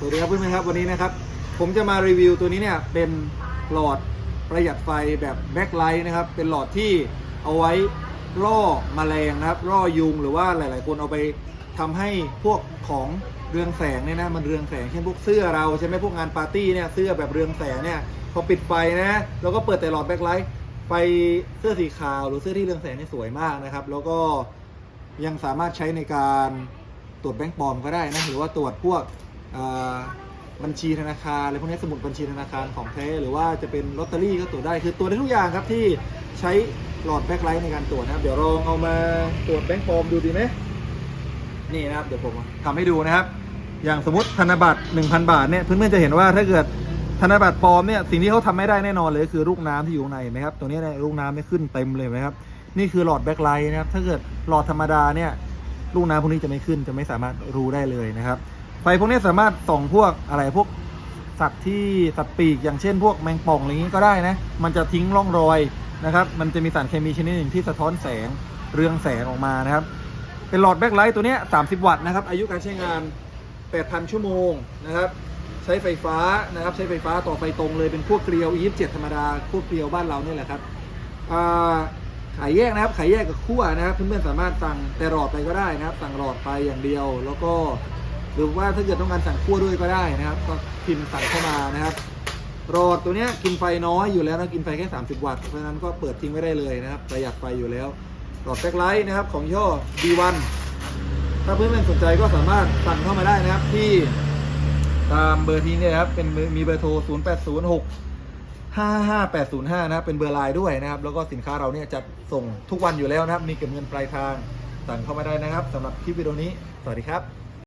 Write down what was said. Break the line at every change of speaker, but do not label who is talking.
สวัสดีครับเพื่อนๆครับวันนี้นะครับ ผมจะมารีวิวตัวนี้เนี่ยเป็นหลอดประหยัดไฟแบบแบ็คไลท์นะครับ เป็นหลอดที่เอาไว้ล่อแมลงนะครับล่อยุงหรือว่าหลาย ๆ คนเอาไปทำให้พวกของเรืองแสงเนี่ยนะมันเรืองแสงเช่นพวกเสื้อเราใช่ไหมพวกงานปาร์ตี้เนี่ยเสื้อแบบเรืองแสงเนี่ยพอปิดไฟนะแล้วก็เปิดแต่หลอดแบ็คไลท์ไฟเสื้อสีขาวหรือเสื้อที่เรืองแสงนี่สวยมากนะครับ แล้วก็ยังสามารถใช้ในการตรวจแบงก์ปลอมก็ได้นะหรือว่าตรวจพวก บัญชีธนาคารอะไรพวกนี้สมุดบัญชีธนาคารของแท้หรือว่าจะเป็นลอตเตอรี่ก็ตรวจได้คือตรวจได้ทุกอย่างครับที่ใช้หลอดแบ็คไลท์ในการตรวจนะครับ เดี๋ยวลองเอามาตรวจแบงค์ปลอมดูดีไหมนี่นะครับเดี๋ยวผมทำให้ดูนะครับ อย่างสมมติธนบัตร 1,000 บาทเนี่ยเพื่อนๆจะเห็นว่าถ้าเกิดธนบัตรปลอมเนี่ยสิ่งที่เขาทำไม่ได้แน่นอนเลยคือลูกน้ำที่อยู่ในเห็นไหมครับตัวนี้เนี่ยลูกน้ำเนี่ขึ้นเต็มเลยไหมครับนี่คือหลอดแบ็คไลท์นะครับถ้าเกิดหลอดธรรมดาเนี่ยลูกน้ำพวกนี้จะไม่ขึ้นจะไม่สามารถรู้ได้เลยนะครับ ไฟพวกนี้สามารถส่องพวกอะไรพวกสัตว์ที่สัตว์ปีกอย่างเช่น พวกแมงป่องอะไรอย่างนี้ก็ได้นะ มันจะทิ้งร่องรอยนะครับ มันจะมีสารเคมีชนิดหนึ่งที่สะท้อนแสงเรืองแสงออกมานะครับ เป็นหลอดแบ็คไลท์ตัวนี้ 30 วัตต์นะครับ อายุการใช้งาน 8,000 ชั่วโมงนะครับ ใช้ไฟฟ้านะครับ ใช้ไฟฟ้าต่อไฟตรงเลยเป็นพวกเกลียว E27 ธรรมดาพวกเกลียวบ้านเราเนี่ยแหละครับขายแยกนะครับ ขายแยกกับขั้วนะครับ เพื่อนๆสามารถสั่งแต่หลอดไปก็ได้นะครับ สั่งหลอดไปอย่างเดียว แล้วก็ หรือว่าถ้าเกิดต้องการสั่งคั่วด้วยก็ได้นะครับ ก็พิมพ์สั่งเข้ามานะครับหลอดตัวเนี้ยกินไฟน้อยอยู่แล้วนะกินไฟแค่ 30 วัตต์เพราะฉะนั้นก็เปิดทิ้งไว้ได้เลยนะครับประหยัดไฟอยู่แล้วหลอดแบ็คไลท์นะครับของย่อ D1 ถ้าเพื่อนๆสนใจก็สามารถสั่งเข้ามาได้นะครับที่ตามเบอร์ที่เนี่ยครับเป็นเบอร์มีเบอร์โทร 0806 55805 นะครับเป็นเบอร์ไลน์ด้วยนะครับ แล้วก็สินค้าเราเนี่ยจัดส่งทุกวันอยู่แล้วนะครับ มีเก็บเงินปลายทางสั่งเข้ามาได้นะครับสำหรับคลิปวิดีโอนี้ สวัสดีครับ